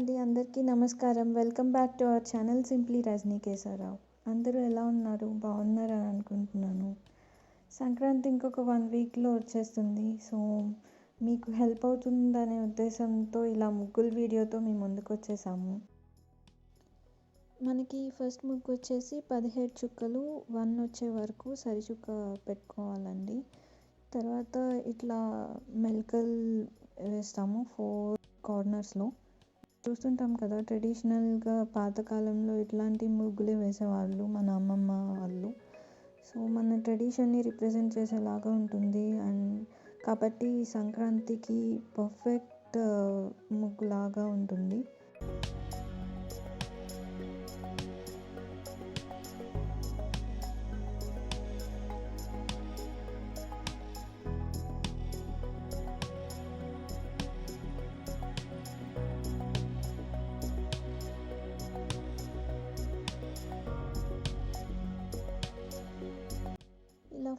అండి. అందరికీ నమస్కారం. Welcome back to our channel simply Rajanikesharao అందరూ ఎలా ఉన్నారు? బాగున్నారని అనుకుంటున్నాను. సంక్రాంతి ఇంకొక వన్ వీక్లో వచ్చేస్తుంది. సో మీకు హెల్ప్ అవుతుందనే ఉద్దేశంతో ఇలా ముగ్గుల వీడియోతో మేము ముందుకు వచ్చేసాము. మనకి ఫస్ట్ ముగ్గు వచ్చేసి పదిహేడు చుక్కలు వన్ వచ్చే వరకు సరిచుక్క పెట్టుకోవాలండి. తర్వాత ఇట్లా మెలకలు వేస్తాము ఫోర్ కార్నర్స్లో. చూస్తుంటాం కదా ట్రెడిషనల్గా పాతకాలంలో ఇట్లాంటి ముగ్గులే వేసేవాళ్ళు మన అమ్మమ్మ వాళ్ళు. సో మన ట్రెడిషన్ని రిప్రజెంట్ చేసేలాగా ఉంటుంది. అండ్ కాబట్టి సంక్రాంతికి పర్ఫెక్ట్ ముగ్గులాగా ఉంటుంది.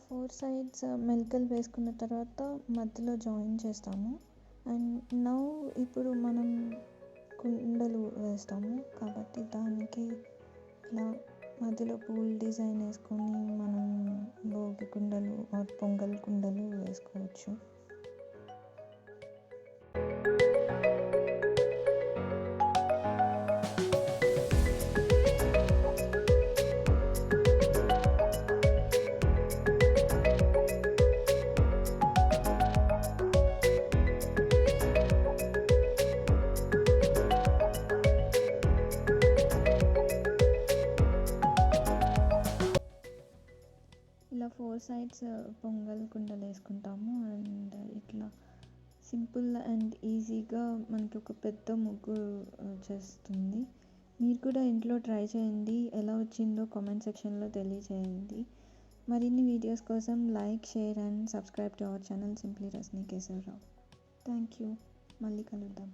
ఫోర్ సైడ్స్ మెలికలు వేసుకున్న తర్వాత మధ్యలో జాయిన్ చేస్తాము. అండ్ నౌ ఇప్పుడు మనం కుండలు వేస్తాము. కాబట్టి దానికి ఇలా మధ్యలో పూల్ డిజైన్ వేసుకొని మనం భోగి కుండలు పొంగల్ కుండలు వేసుకోవచ్చు. ఫోర్ సైడ్స్ uh, పొంగల్ కుండలు వేసుకుంటాము. అండ్ ఇట్లా సింపుల్ అండ్ ఈజీగా మనకి ఒక పెద్ద ముగ్గు చేస్తుంది. మీరు కూడా ఇంట్లో ట్రై చేయండి. ఎలా వచ్చిందో కామెంట్ సెక్షన్లో తెలియచేయండి. మరిన్ని వీడియోస్ కోసం like share and subscribe to our channel simply Rajani Keshavarao. Thank you మళ్ళీ కలుద్దాం.